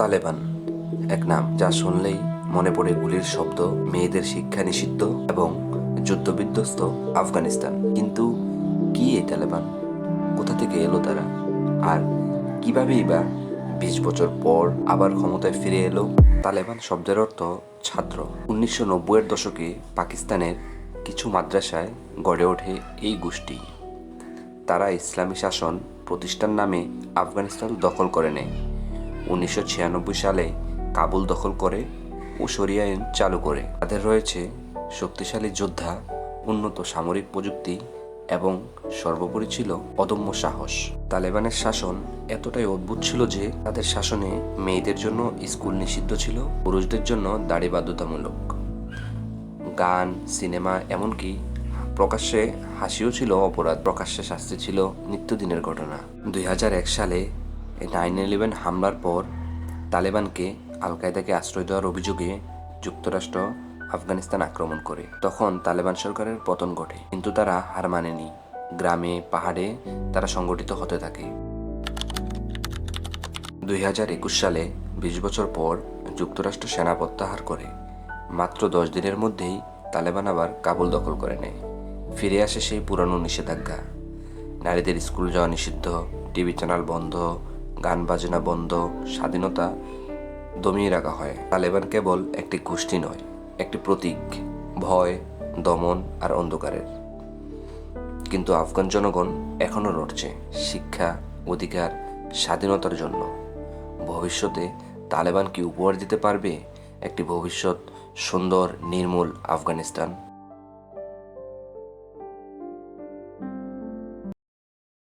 তালেবান। এক নাম যা শুনলেই মনে পড়ে গুলির শব্দ, মেয়েদের শিক্ষা নিষিদ্ধ এবং যুদ্ধবিধ্বস্ত আফগানিস্তান। কিন্তু কি এই তালেবান? কোথা থেকে এলো তারা? আর কিভাবেই বা বিশ বছর পর আবার ক্ষমতায় ফিরে এলো? তালেবান শব্দের অর্থ ছাত্র। উনিশশো নব্বইয়ের দশকে পাকিস্তানের কিছু মাদ্রাসায় গড়ে ওঠে এই গোষ্ঠী। তারা ইসলামী শাসন প্রতিষ্ঠান নামে আফগানিস্তান দখল করে নেয়। উনিশশো ছিয়ানব্বই সালে কাবুল দখল করে ও আইন চালু করে। তাদের রয়েছে শক্তিশালী যোদ্ধা, উন্নত সামরিক প্রযুক্তি এবং সর্বোপরি ছিল অদম্য সাহস। তালেবানের শাসন এতটাই অদ্ভুত ছিল যে তাদের শাসনে মেয়েদের জন্য স্কুল নিষিদ্ধ ছিল, পুরুষদের জন্য দাড়ি বাধ্যতামূলক। গান, সিনেমা এমনকি প্রকাশ্যে হাসিও ছিল অপরাধ। প্রকাশ্যে শাস্তি ছিল নিত্যদিনের ঘটনা। দুই হাজার এক সালে নাইন ইলেভেন হামলার পর তালেবানকে আল কায়দাকে আশ্রয় দেওয়ার অভিযোগে যুক্তরাষ্ট্র আফগানিস্তান আক্রমণ করে। তখন তালেবান সরকারের পতন ঘটে, কিন্তু তারা হার মানেনি। গ্রামে, পাহাড়ে তারা সংগঠিত হতে থাকে। দুই হাজার একুশ সালে বিশ বছর পর যুক্তরাষ্ট্র সেনা প্রত্যাহার করে। মাত্র দশ দিনের মধ্যেই তালেবান আবার কাবুল দখল করে নেয়। ফিরে আসে সেই পুরানো নিষেধাজ্ঞা। নারীদের স্কুল যাওয়া নিষিদ্ধ, টিভি চ্যানেল বন্ধ গান বাজনা বন্ধ, স্বাধীনতা দমিয়ে রাখা হয়। তালেবান কেবল একটি গোষ্ঠী নয়, একটি প্রতীক, ভয়, দমন আর অন্ধকারের। কিন্তু আফগান জনগণ এখনও লড়ছে শিক্ষা, অধিকার, স্বাধীনতার জন্য। ভবিষ্যতে তালেবান কি উপহার দিতে পারবে? একটি ভবিষ্যৎ সুন্দর, নির্মূল আফগানিস্তান।